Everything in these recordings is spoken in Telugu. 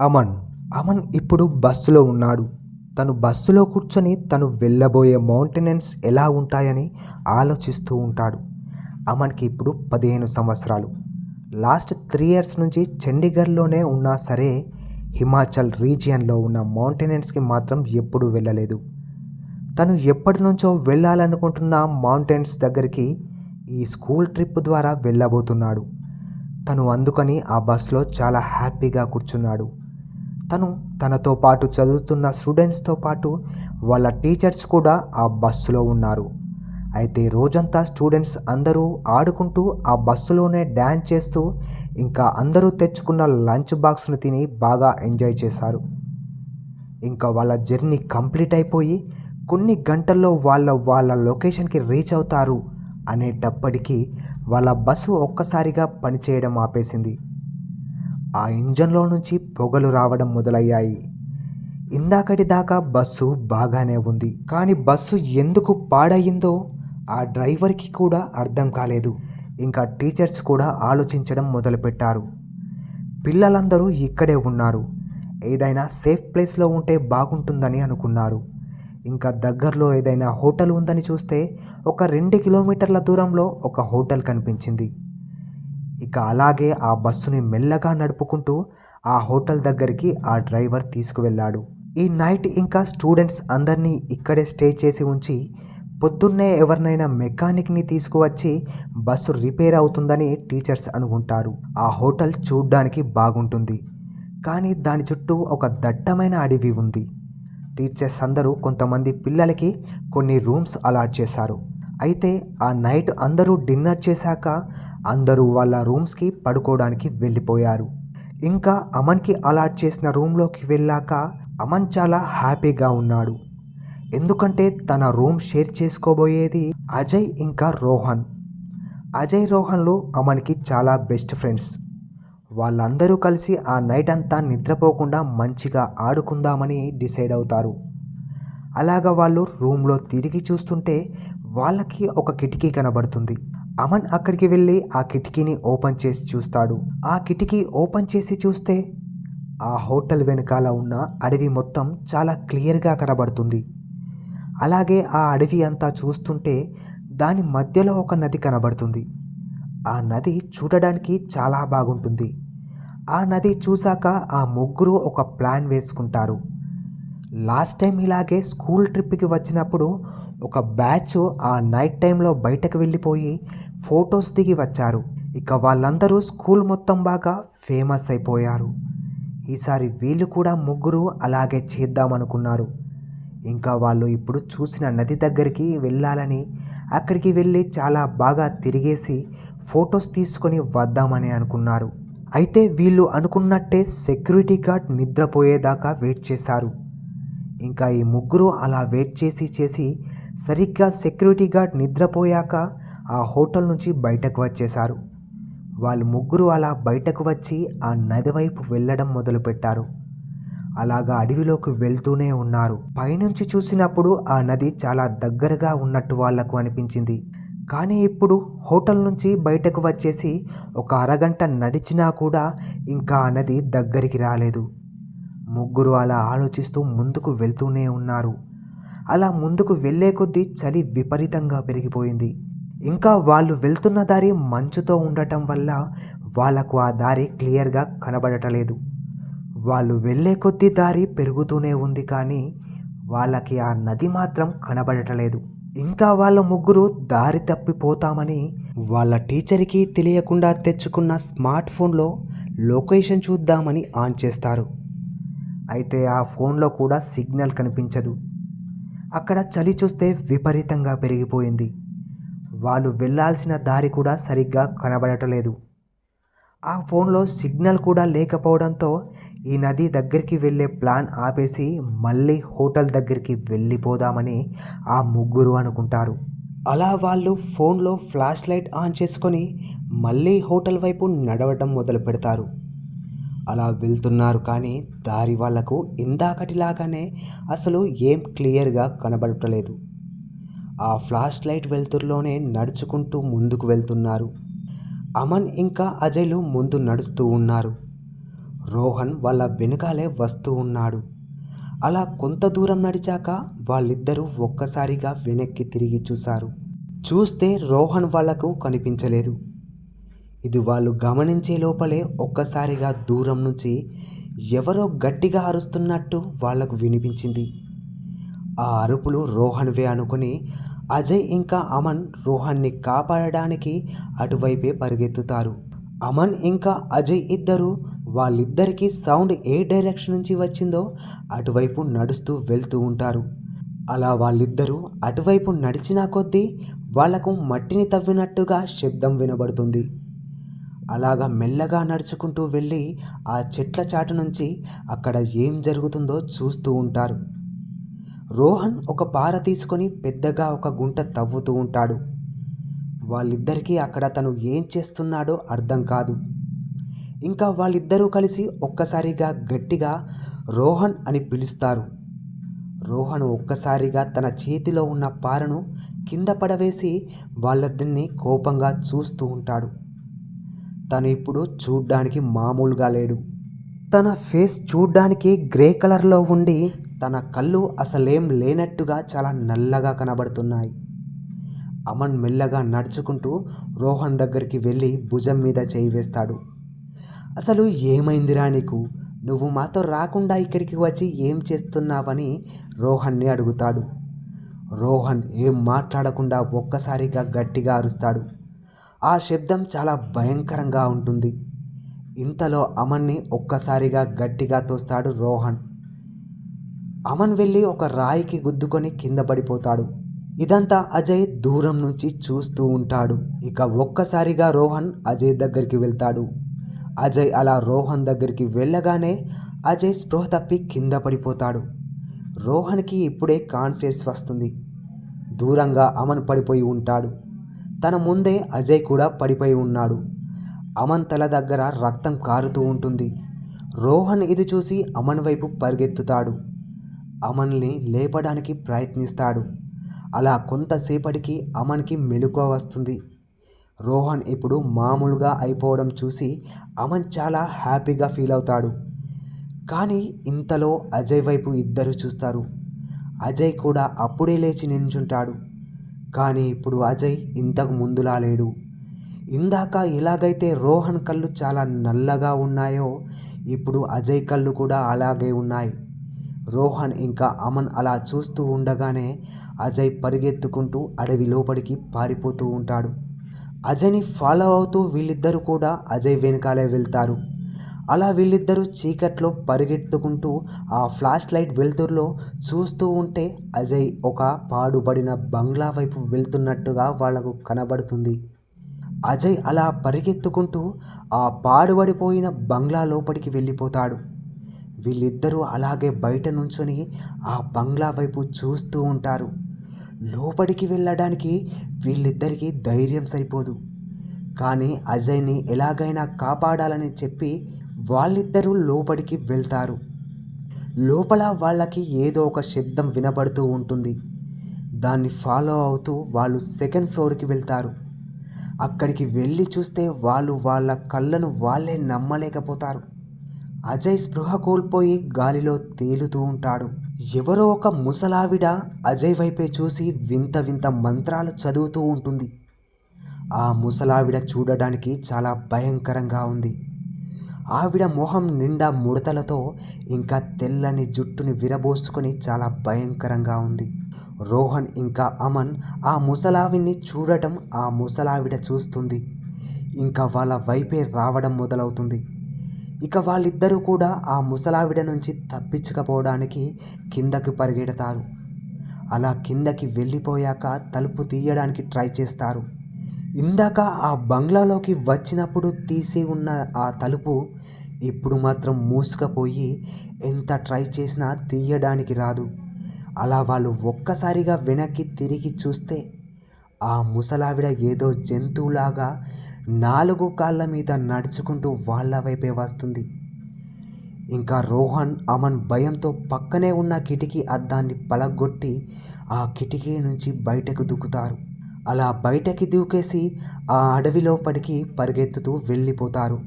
అమన్. అమన్ ఇప్పుడు బస్సులో ఉన్నాడు. తను బస్సులో కూర్చొని తను వెళ్ళబోయే మౌంటెనెన్స్ ఎలా ఉంటాయని ఆలోచిస్తూ ఉంటాడు. అమన్కి ఇప్పుడు పదిహేను సంవత్సరాలు. లాస్ట్ త్రీ ఇయర్స్ నుంచి చండీగఢ్లోనే ఉన్నా సరే హిమాచల్ రీజియన్లో ఉన్న మౌంటెనెన్స్కి మాత్రం ఎప్పుడూ వెళ్ళలేదు. తను ఎప్పటి నుంచో వెళ్ళాలనుకుంటున్న మౌంటైన్స్ దగ్గరికి ఈ స్కూల్ ట్రిప్ ద్వారా వెళ్ళబోతున్నాడు. తను అందుకని ఆ బస్సులో చాలా హ్యాపీగా కూర్చున్నాడు. తను తనతో పాటు చదువుతున్న స్టూడెంట్స్తో పాటు వాళ్ళ టీచర్స్ కూడా ఆ బస్సులో ఉన్నారు. అయితే రోజంతా స్టూడెంట్స్ అందరూ ఆడుకుంటూ ఆ బస్సులోనే డ్యాన్స్ చేస్తూ ఇంకా అందరూ తెచ్చుకున్న లంచ్ బాక్స్ను తిని బాగా ఎంజాయ్ చేశారు. ఇంకా వాళ్ళ జర్నీ కంప్లీట్ అయిపోయి కొన్ని గంటల్లో వాళ్ళ వాళ్ళ లొకేషన్కి రీచ్ అవుతారు అనేటప్పటికీ వాళ్ళ బస్సు ఒక్కసారిగా పనిచేయడం ఆపేసింది. ఆ ఇంజన్లో నుంచి పొగలు రావడం మొదలయ్యాయి. ఇందాకటి దాకా బస్సు బాగానే ఉంది. కానీ బస్సు ఎందుకు పాడయిందో ఆ డ్రైవర్కి కూడా అర్థం కాలేదు. ఇంకా టీచర్స్ కూడా ఆలోచించడం మొదలుపెట్టారు. పిల్లలందరూ ఇక్కడే ఉన్నారు. ఏదైనా సేఫ్ ప్లేస్లో ఉంటే బాగుంటుందని అనుకున్నారు. ఇంకా దగ్గరలో ఏదైనా హోటల్ ఉందని చూస్తే ఒక రెండు కిలోమీటర్ల దూరంలో ఒక హోటల్ కనిపించింది. ఇక అలాగే ఆ బస్సుని మెల్లగా నడుపుకుంటూ ఆ హోటల్ దగ్గరికి ఆ డ్రైవర్ తీసుకువెళ్ళాడు. ఈ నైట్ ఇంకా స్టూడెంట్స్ అందరినీ ఇక్కడే స్టే చేసి ఉంచి పొద్దున్నే ఎవరినైనా మెకానిక్ని తీసుకువచ్చి బస్సు రిపేర్ అవుతుందని టీచర్స్ అనుకుంటారు. ఆ హోటల్ చూడ్డానికి బాగుంటుంది. కానీ దాని చుట్టూ ఒక దట్టమైన అడవి ఉంది. టీచర్స్ అందరూ కొంతమంది పిల్లలకి కొన్ని రూమ్స్ అలాట్ చేశారు. అయితే ఆ నైట్ అందరూ డిన్నర్ చేశాక అందరూ వాళ్ళ రూమ్స్కి పడుకోవడానికి వెళ్ళిపోయారు. ఇంకా అమన్కి అలాట్ చేసిన రూమ్లోకి వెళ్ళాక అమన్ చాలా హ్యాపీగా ఉన్నాడు. ఎందుకంటే తన రూమ్ షేర్ చేసుకోబోయేది అజయ్ ఇంకా రోహన్. అజయ్ రోహన్లు అమన్కి చాలా బెస్ట్ ఫ్రెండ్స్. వాళ్ళందరూ కలిసి ఆ నైట్ అంతా నిద్రపోకుండా మంచిగా ఆడుకుందామని డిసైడ్ అవుతారు. అలాగా వాళ్ళు రూమ్లో తిరిగి చూస్తుంటే వాళ్ళకి ఒక కిటికీ కనబడుతుంది. అమన్ అక్కడికి వెళ్ళి ఆ కిటికీని ఓపెన్ చేసి చూస్తాడు. ఆ కిటికీ ఓపెన్ చేసి చూస్తే ఆ హోటల్ వెనకాల ఉన్న అడవి మొత్తం చాలా క్లియర్గా కనబడుతుంది. అలాగే ఆ అడవి అంతా చూస్తుంటే దాని మధ్యలో ఒక నది కనబడుతుంది. ఆ నది చూడడానికి చాలా బాగుంటుంది. ఆ నది చూశాక ఆ ముగ్గురు ఒక ప్లాన్ వేసుకుంటారు. లాస్ట్ టైం ఇలాగే స్కూల్ ట్రిప్కి వచ్చినప్పుడు ఒక బ్యాచ్ ఆ నైట్ టైంలో బయటకు వెళ్ళిపోయి ఫొటోస్ దిగి వచ్చారు. ఇక వాళ్ళందరూ స్కూల్ మొత్తం బాగా ఫేమస్ అయిపోయారు. ఈసారి వీళ్ళు కూడా ముగ్గురు అలాగే చేద్దామనుకున్నారు. ఇంకా వాళ్ళు ఇప్పుడు చూసిన నది దగ్గరికి వెళ్ళాలని అక్కడికి వెళ్ళి చాలా బాగా తిరిగేసి ఫొటోస్ తీసుకొని వద్దామని అనుకున్నారు. అయితే వీళ్ళు అనుకున్నట్టే సెక్యూరిటీ గార్డ్ నిద్రపోయేదాకా వెయిట్ చేశారు. ఇంకా ఈ ముగ్గురు అలా వెయిట్ చేసి చేసి సరిగ్గా సెక్యూరిటీ గార్డ్ నిద్రపోయాక ఆ హోటల్ నుంచి బయటకు వచ్చేశారు. వాళ్ళు ముగ్గురు అలా బయటకు వచ్చి ఆ నది వైపు వెళ్ళడం మొదలుపెట్టారు. అలాగా అడవిలోకి వెళ్తూనే ఉన్నారు. పైనుంచి చూసినప్పుడు ఆ నది చాలా దగ్గరగా ఉన్నట్టు వాళ్ళకు అనిపించింది. కానీ ఇప్పుడు హోటల్ నుంచి బయటకు వచ్చేసి ఒక అరగంట నడిచినా కూడా ఇంకా ఆ నది దగ్గరికి రాలేదు. ముగ్గురు అలా ఆలోచిస్తూ ముందుకు వెళ్తూనే ఉన్నారు. అలా ముందుకు వెళ్ళే కొద్దీ చలి విపరీతంగా పెరిగిపోయింది. ఇంకా వాళ్ళు వెళ్తున్న దారి మంచుతో ఉండటం వల్ల వాళ్ళకు ఆ దారి క్లియర్గా కనబడటలేదు. వాళ్ళు వెళ్ళే కొద్ది దారి పెరుగుతూనే ఉంది కానీ వాళ్ళకి ఆ నది మాత్రం కనబడటలేదు. ఇంకా వాళ్ళ ముగ్గురు దారి తప్పిపోతామని వాళ్ళ టీచర్కి తెలియకుండా తెచ్చుకున్న స్మార్ట్ ఫోన్లో లొకేషన్ చూద్దామని ఆన్ చేస్తారు. అయితే ఆ ఫోన్లో కూడా సిగ్నల్ కనిపించదు. అక్కడ చలి చూస్తే విపరీతంగా పెరిగిపోయింది. వాళ్ళు వెళ్ళాల్సిన దారి కూడా సరిగ్గా కనబడటలేదు. ఆ ఫోన్లో సిగ్నల్ కూడా లేకపోవడంతో ఈ నది దగ్గరికి వెళ్ళే ప్లాన్ ఆపేసి మళ్ళీ హోటల్ దగ్గరికి వెళ్ళిపోదామని ఆ ముగ్గురు అనుకుంటారు. అలా వాళ్ళు ఫోన్లో ఫ్లాష్ లైట్ ఆన్ చేసుకొని మళ్ళీ హోటల్ వైపు నడవటం మొదలు పెడతారు అలా వెళ్తున్నారు. కానీ దారి వాళ్ళకు ఇందాకటిలాగానే అసలు ఏం క్లియర్గా కనబడటలేదు. ఆ ఫ్లాష్ లైట్ వెలుతురులోనే నడుచుకుంటూ ముందుకు వెళ్తున్నారు. అమన్ ఇంకా అజయ్లు ముందు నడుస్తూ ఉన్నారు. రోహన్ వాళ్ళ వెనుకాలే వస్తూ ఉన్నాడు. అలా కొంత దూరం నడిచాక వాళ్ళిద్దరూ ఒక్కసారిగా వెనక్కి తిరిగి చూశారు. చూస్తే రోహన్ వాళ్ళకు కనిపించలేదు. ఇది వాళ్ళు గమనించే లోపలే ఒక్కసారిగా దూరం నుంచి ఎవరో గట్టిగా అరుస్తున్నట్టు వాళ్ళకు వినిపించింది. ఆ అరుపులు రోహన్వే అనుకుని అజయ్ ఇంకా అమన్ రోహన్ని కాపాడడానికి అటువైపే పరిగెత్తుతారు. అమన్ ఇంకా అజయ్ ఇద్దరు వాళ్ళిద్దరికీ సౌండ్ ఏ డైరెక్షన్ నుంచి వచ్చిందో అటువైపు నడుస్తూ వెళ్తూ ఉంటారు. అలా వాళ్ళిద్దరూ అటువైపు నడిచిన కొద్దీ వాళ్ళకు మట్టిని తవ్వినట్టుగా శబ్దం వినబడుతుంది. అలాగా మెల్లగా నడుచుకుంటూ వెళ్ళి ఆ చెట్ల చాటు నుంచి అక్కడ ఏం జరుగుతుందో చూస్తూ ఉంటారు. రోహన్ ఒక పార తీసుకొని పెద్దగా ఒక గుంట తవ్వుతూ ఉంటాడు. వాళ్ళిద్దరికీ అక్కడ తను ఏం చేస్తున్నాడో అర్థం కాదు. ఇంకా వాళ్ళిద్దరూ కలిసి ఒక్కసారిగా గట్టిగా రోహన్ అని పిలుస్తారు. రోహన్ ఒక్కసారిగా తన చేతిలో ఉన్న పారను కింద పడవేసి వాళ్ళిద్దరిని కోపంగా చూస్తూ ఉంటాడు. తను ఇప్పుడు చూడ్డానికి మామూలుగా లేడు. తన ఫేస్ చూడ్డానికి గ్రే కలర్లో ఉండి తన కళ్ళు అసలేం లేనట్టుగా చాలా నల్లగా కనబడుతున్నాయి. అమన్ మెల్లగా నడుచుకుంటూ రోహన్ దగ్గరికి వెళ్ళి భుజం మీద చేయి వేస్తాడు. అసలు ఏమైందిరా నీకు? నువ్వు మాతో రాకుండా ఇక్కడికి వచ్చి ఏం చేస్తున్నావని రోహన్ని అడుగుతాడు. రోహన్ ఏం మాట్లాడకుండా ఒక్కసారిగా గట్టిగా అరుస్తాడు. ఆ శబ్దం చాలా భయంకరంగా ఉంటుంది. ఇంతలో అమన్ని ఒక్కసారిగా గట్టిగా తోస్తాడు రోహన్. అమన్ వెళ్ళి ఒక రాయికి గుద్దుకొని కింద పడిపోతాడు. ఇదంతా అజయ్ దూరం నుంచి చూస్తూ ఉంటాడు. ఇక ఒక్కసారిగా రోహన్ అజయ్ దగ్గరికి వెళ్తాడు. అజయ్ అలా రోహన్ దగ్గరికి వెళ్ళగానే అజయ్ స్పృహ తప్పి కింద పడిపోతాడు. రోహన్కి ఇప్పుడే కాన్షియస్ వస్తుంది. దూరంగా అమన్ పడిపోయి ఉంటాడు. తన ముందే అజయ్ కూడా పడిపోయి ఉన్నాడు. అమన్ తల దగ్గర రక్తం కారుతూ ఉంటుంది. రోహన్ ఇది చూసి అమన్ వైపు పరిగెత్తుతాడు. అమన్ని లేపడానికి ప్రయత్నిస్తాడు. అలా కొంతసేపటికి అమన్కి మెలకువ వస్తుంది. రోహన్ ఇప్పుడు మామూలుగా అయిపోవడం చూసి అమన్ చాలా హ్యాపీగా ఫీల్ అవుతాడు. కానీ ఇంతలో అజయ్ వైపు ఇద్దరు చూస్తారు. అజయ్ కూడా అప్పుడే లేచి నించుంటాడు. కానీ ఇప్పుడు అజయ్ ఇంతకు ముందులా లేడు. ఇందాక ఎలాగైతే రోహన్ కళ్ళు చాలా నల్లగా ఉన్నాయో ఇప్పుడు అజయ్ కళ్ళు కూడా అలాగే ఉన్నాయి. రోహన్ ఇంకా అమన్ అలా చూస్తూ ఉండగానే అజయ్ పరిగెత్తుకుంటూ అడవి లోపలికి పారిపోతూ ఉంటాడు. అజయ్ని ఫాలో అవుతూ వీళ్ళిద్దరూ కూడా అజయ్ వెనకాలే వెళ్తారు. అలా వీళ్ళిద్దరూ చీకట్లో పరిగెత్తుకుంటూ ఆ ఫ్లాష్ లైట్ వెలుతురులో చూస్తూ ఉంటే అజయ్ ఒక పాడుబడిన బంగ్లా వైపు వెళ్తున్నట్టుగా వాళ్ళకు కనబడుతుంది. అజయ్ అలా పరిగెత్తుకుంటూ ఆ పాడుబడిపోయిన బంగ్లా లోపలికి వెళ్ళిపోతాడు. వీళ్ళిద్దరూ అలాగే బయట నుంచొని ఆ బంగ్లా వైపు చూస్తూ ఉంటారు. లోపలికి వెళ్ళడానికి వీళ్ళిద్దరికీ ధైర్యం సరిపోదు. కానీ అజయ్ని ఎలాగైనా కాపాడాలని చెప్పి వాళ్ళిద్దరూ లోపలికి వెళ్తారు. లోపల వాళ్ళకి ఏదో ఒక శబ్దం వినబడుతూ ఉంటుంది. దాన్ని ఫాలో అవుతూ వాళ్ళు సెకండ్ ఫ్లోర్కి వెళ్తారు. అక్కడికి వెళ్ళి చూస్తే వాళ్ళు వాళ్ళ కళ్ళను వాళ్ళే నమ్మలేకపోతారు. అజయ్ స్పృహ కోల్పోయి గాలిలో తేలుతూ ఉంటాడు. ఎవరో ఒక ముసలావిడ అజయ్ వైపే చూసి వింత వింత మంత్రాలు చదువుతూ ఉంటుంది. ఆ ముసలావిడ చూడడానికి చాలా భయంకరంగా ఉంది. ఆవిడ మొహం నిండా ముడతలతో ఇంకా తెల్లని జుట్టుని విరబోసుకొని చాలా భయంకరంగా ఉంది. రోహన్ ఇంకా అమన్ ఆ ముసలావిని చూడటం ఆ ముసలావిడ చూస్తుంది. ఇంకా వాళ్ళ వైపే రావడం మొదలవుతుంది. ఇక వాళ్ళిద్దరూ కూడా ఆ ముసలావిడ నుంచి తప్పించకపోవడానికి కిందకి పరిగెడతారు. అలా కిందకి వెళ్ళిపోయాక తలుపు తీయడానికి ట్రై చేస్తారు. ఇందాక ఆ బంగ్లాలోకి వచ్చినప్పుడు తీసి ఉన్న ఆ తలుపు ఇప్పుడు మాత్రం మూసుకపోయి ఎంత ట్రై చేసినా తీయడానికి రాదు. అలా వాళ్ళు ఒక్కసారిగా వెనక్కి తిరిగి చూస్తే ఆ ముసలావిడ ఏదో జంతువులాగా నాలుగు కాళ్ళ మీద నడుచుకుంటూ వాళ్ళ వైపే వస్తుంది. ఇంకా రోహన్ అమన్ భయంతో పక్కనే ఉన్న కిటికీ అద్దాన్ని పలగొట్టి ఆ కిటికీ నుంచి బయటకు దూకుతారు. అలా బయటకి దూకేసి ఆ అడవి లోపలికి పరిగెత్తుతూ వెళ్ళిపోతారు.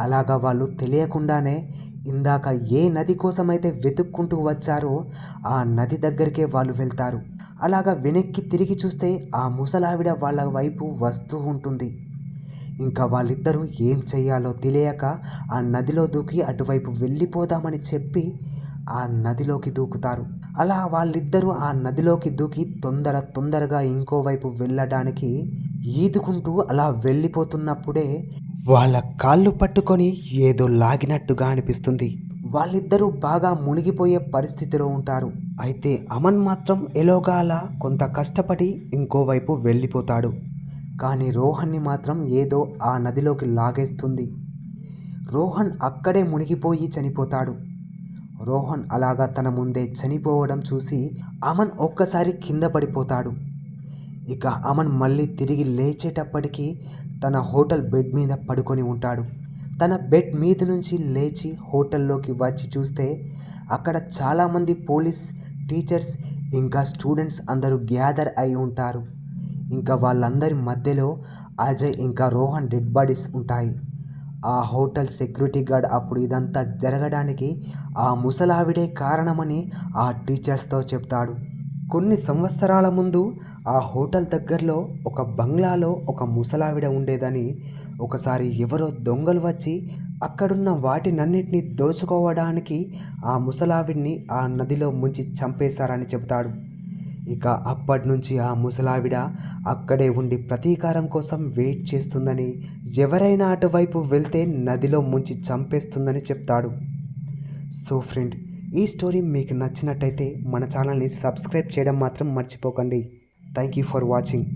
అలాగా వాళ్ళు తెలియకుండానే ఇందాక ఏ నది కోసమైతే వెతుక్కుంటూ వచ్చారో ఆ నది దగ్గరికే వాళ్ళు వెళ్తారు. అలాగా వెనక్కి తిరిగి చూస్తే ఆ ముసలావిడ వాళ్ళ వైపు వస్తూ ఉంటుంది. ఇంకా వాళ్ళిద్దరూ ఏం చేయాలో తెలియక ఆ నదిలో దూకి అటువైపు వెళ్ళిపోదామని చెప్పి ఆ నదిలోకి దూకుతారు. అలా వాళ్ళిద్దరూ ఆ నదిలోకి దూకి తొందర తొందరగా ఇంకోవైపు వెళ్ళడానికి ఈదుకుంటూ అలా వెళ్ళిపోతున్నప్పుడే వాళ్ళ కాళ్ళు పట్టుకొని ఏదో లాగినట్టుగా అనిపిస్తుంది. వాళ్ళిద్దరూ బాగా మునిగిపోయే పరిస్థితిలో ఉంటారు. అయితే అమన్ మాత్రం ఎలోగా అలా కొంత కష్టపడి ఇంకోవైపు వెళ్ళిపోతాడు. కానీ రోహన్ని మాత్రం ఏదో ఆ నదిలోకి లాగేస్తుంది. రోహన్ అక్కడే మునిగిపోయి చనిపోతాడు. రోహన్ అలాగా తన ముందే చనిపోవడం చూసి అమన్ ఒక్కసారి కింద పడిపోతాడు. ఇక అమన్ మళ్ళీ తిరిగి లేచేటప్పటికి తన హోటల్ బెడ్ మీద పడుకొని ఉంటాడు. తన బెడ్ మీద నుంచి లేచి హోటల్లోకి వచ్చి చూస్తే అక్కడ చాలామంది పోలీస్ టీచర్స్ ఇంకా స్టూడెంట్స్ అందరూ గ్యాదర్ అయి ఉంటారు. ఇంకా వాళ్ళందరి మధ్యలో అజయ్ ఇంకా రోహన్ డెడ్ బాడీస్ ఉంటాయి. ఆ హోటల్ సెక్యూరిటీ గార్డ్ అప్పుడు ఇదంతా జరగడానికి ఆ ముసలావిడే కారణమని ఆ టీచర్స్తో చెప్తాడు. కొన్ని సంవత్సరాల ముందు ఆ హోటల్ దగ్గరలో ఒక బంగ్లాలో ఒక ముసలావిడ ఉండేదని ఒకసారి ఎవరో దొంగలు వచ్చి అక్కడున్న వాటినన్నిటిని దోచుకోవడానికి ఆ ముసలావిడిని ఆ నదిలో ముంచి చంపేశారని చెబుతాడు. ఇక అప్పటి నుంచి ఆ ముసలావిడ అక్కడే ఉండి ప్రతీకారం కోసం వెయిట్ చేస్తుందని ఎవరైనా అటువైపు వెళ్తే నదిలో ముంచి చంపేస్తుందని చెప్తాడు. సో ఫ్రెండ్ ఈ స్టోరీ మీకు నచ్చినట్టయితే మన ఛానల్ని సబ్స్క్రైబ్ చేయడం మాత్రం మర్చిపోకండి. Thank you for watching.